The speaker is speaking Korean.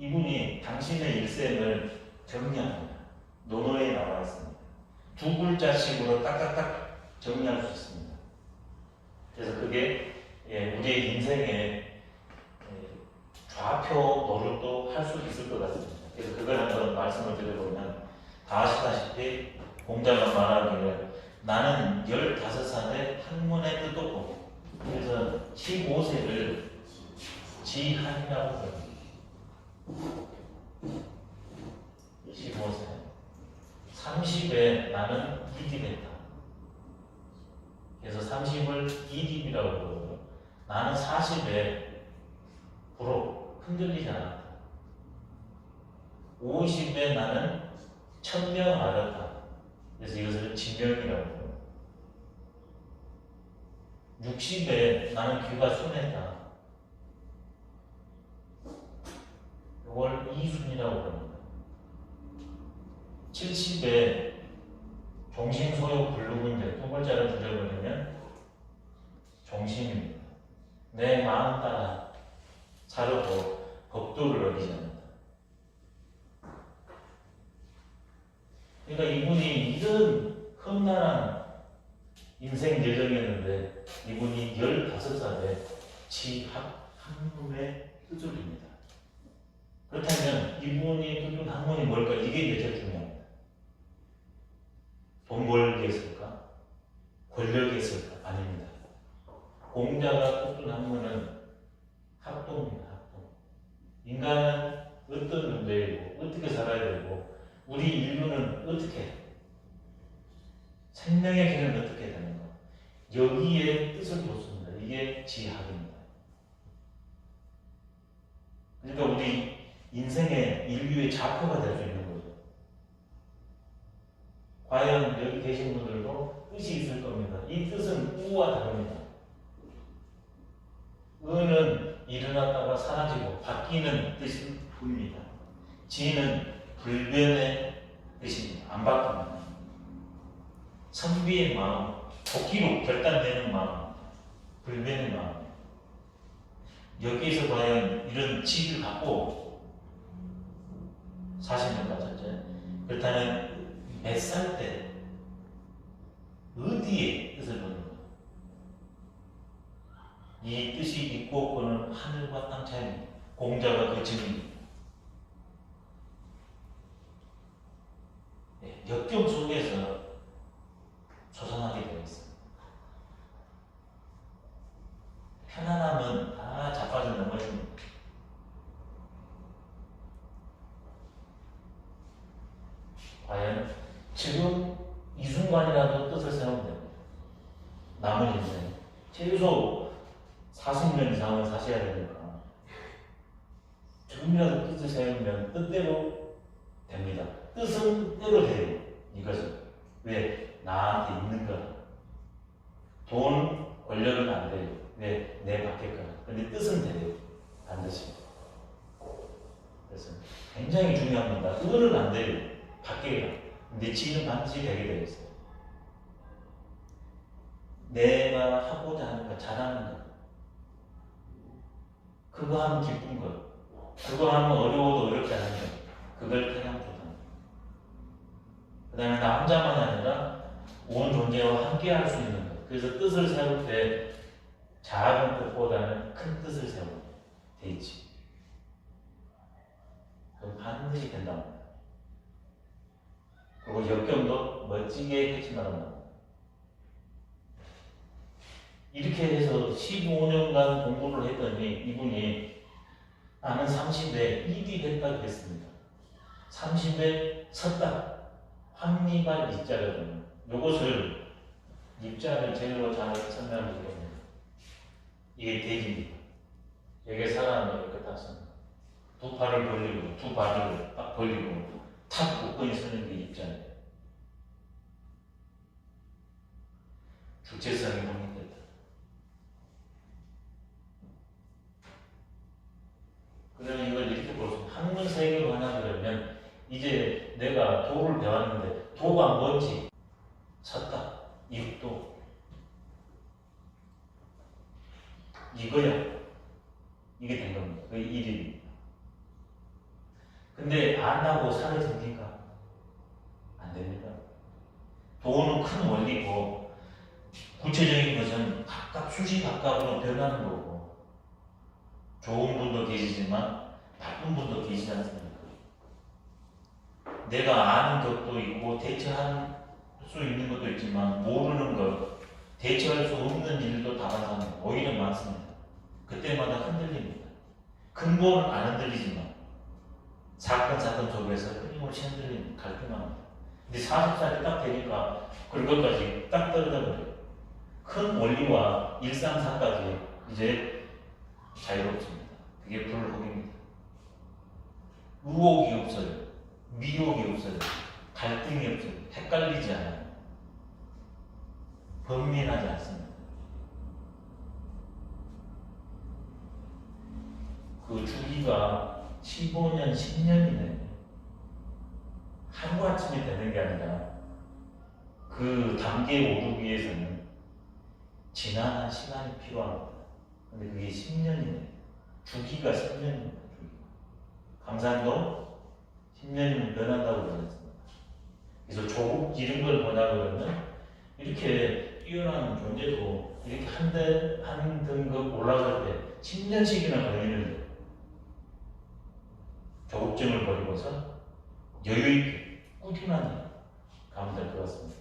이분이 당신의 일생을 정리합니다. 논어에 나와 있습니다. 두 글자씩으로 딱딱딱 정리할 수 있습니다. 그래서 그게 예, 우리의 인생의 예, 좌표 노릇도 할 수 있을 것 같습니다. 그래서 그걸 한번 말씀을 드려보면 다 아시다시피 공자가 말하기를 나는 15살에 한문에 뜻도 보고 그래서 15세를 지한이라고 합니다. 15세 30에 나는 이딥했다. 그래서 30을 이딥이라고 부르고 나는 40에 불어 흔들리지 않았다. 50에 나는 천명 알았다. 그래서 이것을 진명이라고 해요. 60에 나는 귀가 순했다. 이걸 이순이라고 합니다. 70에 종심소욕 불능인데 두 글자를 줄여버리면 종심입니다. 내 마음 따라 살아도 법도를 어기지 않는다. 그러니까 이분이 이런 험난한 인생 여정이었는데 이분이 15살에 지학 한문의 뜻을입니다. 그렇다면 이분이 뜻은 학문이 뭘까? 이게 이제 제일 중요합니다. 돈 벌기 했을까? 권력이 했을까? 아닙니다. 공자가 뜻은 학문은. 인간은 어떤 존재이고 어떻게 살아야 되고 우리 인류는 어떻게 생명의 길은 어떻게 되는가 여기에 뜻을 뒀습니다. 이게 지학입니다. 그러니까 우리 인생의 인류의 좌표가 될 수 있는 거죠. 과연 여기 계신 분들도 뜻이 있을 겁니다. 이 뜻은 우와 다릅니다. 의는 일어났다가 사라지고 바뀌는 뜻일 뿐입니다. 지는 불변의 뜻입니다. 안 바뀝니다. 선비의 마음, 복기로 결단되는 마음, 불변의 마음. 여기에서 과연 이런 지를 갖고 사시는 가졌죠. 그렇다면 몇 살 때 어디에 뜻을 이 뜻이 있고 없고는 하늘과 땅 차이입니다. 공자가 그 증인입니다. 네, 역경 속에서 조선하게 있습니다. 편안함은 다 자빠져 넘어집니다. 과연 지금 이 순간이라도 뜻을 세우면. 남은 인생 최소 40년 이상은 사셔야 되니까 조금이라도 뜻을 세우면 뜻대로 됩니다. 뜻은 때로 돼요. 이것은 왜 나한테 있는 거라. 돈 권력은 안 돼요. 왜 내 밖에 거라. 근데 뜻은 돼요. 반드시. 그래서 굉장히 중요합니다. 의는 안 돼요. 밖에가. 근데 지는 반드시 되게 되어 있어요. 내가 하고자 하는 거 잘하는 거. 그거 하면 기쁜 거. 그거 하면 어려워도 어렵지 않은 거. 그걸 조상. 그 다음에 나 혼자만이 아니라 온 존재와 함께 할 수 있는 것. 그래서 뜻을 세울 때 작은 뜻보다는 큰 뜻을 세우는 돼 있지. 그럼 반드시 된다. 그리고 역경도 멋지게 헤쳐나간다. 이렇게 해서 15년간 공부를 했더니 이분이 나는 30에 이디 됐다고 했습니다. 30에 섰다. 황리발 입자거든요. 요것을 입자를 제대로 잘 설명해 주겠습니다. 이게 대기입니다. 여기에 사람이 이렇게 딱 섭니다. 두 팔을 벌리고 두 발을 딱 벌리고 탁 굳건히 서는 게 입자예요. 주체성이 확립됐다. 그러면 이걸 이렇게 볼 수, 한문 세계로 하나 그러면 이제 내가 도를 배웠는데 도가 뭔지 섰다. 이것도 이거야. 이게 된 겁니다. 그 일입니다. 하고 사라집니까? 안 됩니다. 돈은 큰 원리고 구체적인 것은 각각 수시각각으로 변하는 거고 좋은 분도 계시지만 나쁜 분도 계시지 않습니까? 내가 아는 것도 있고 대처할 수 있는 것도 있지만 모르는 것, 대처할 수 없는 일도 다반사입니다. 오히려 많습니다. 그때마다 흔들립니다. 근본은 안 흔들리지만 사건 사건 속에서 끊임없이 흔들리는 갈등합니다. 근데 40살이 딱 되니까 그것까지 딱 떨어져버려요. 큰 원리와 일상사까지 이제 자유롭습니다. 그게 불혹입니다. 의혹이 없어요. 미혹이 없어요. 갈등이 없어요. 헷갈리지 않아요. 번민하지 않습니다. 그 주기가 15년, 10년이네. 하루아침에 되는 게 아니라 그 단계에 오르기 위해서는 지난 한 시간이 필요합니다. 근데 그게 10년이네. 주기가 10년입니다. 주기가. 감산도 10년이면 변한다고 그러셨습니다. 그래서 조국 이런 걸 뭐냐 그러면 이렇게 뛰어난 존재도 이렇게 한, 대, 한 등급 올라갈 때 10년씩이나 걸리는데 조급증을 버리고서 여유있게 꾸준하게 가면 될 것 같습니다.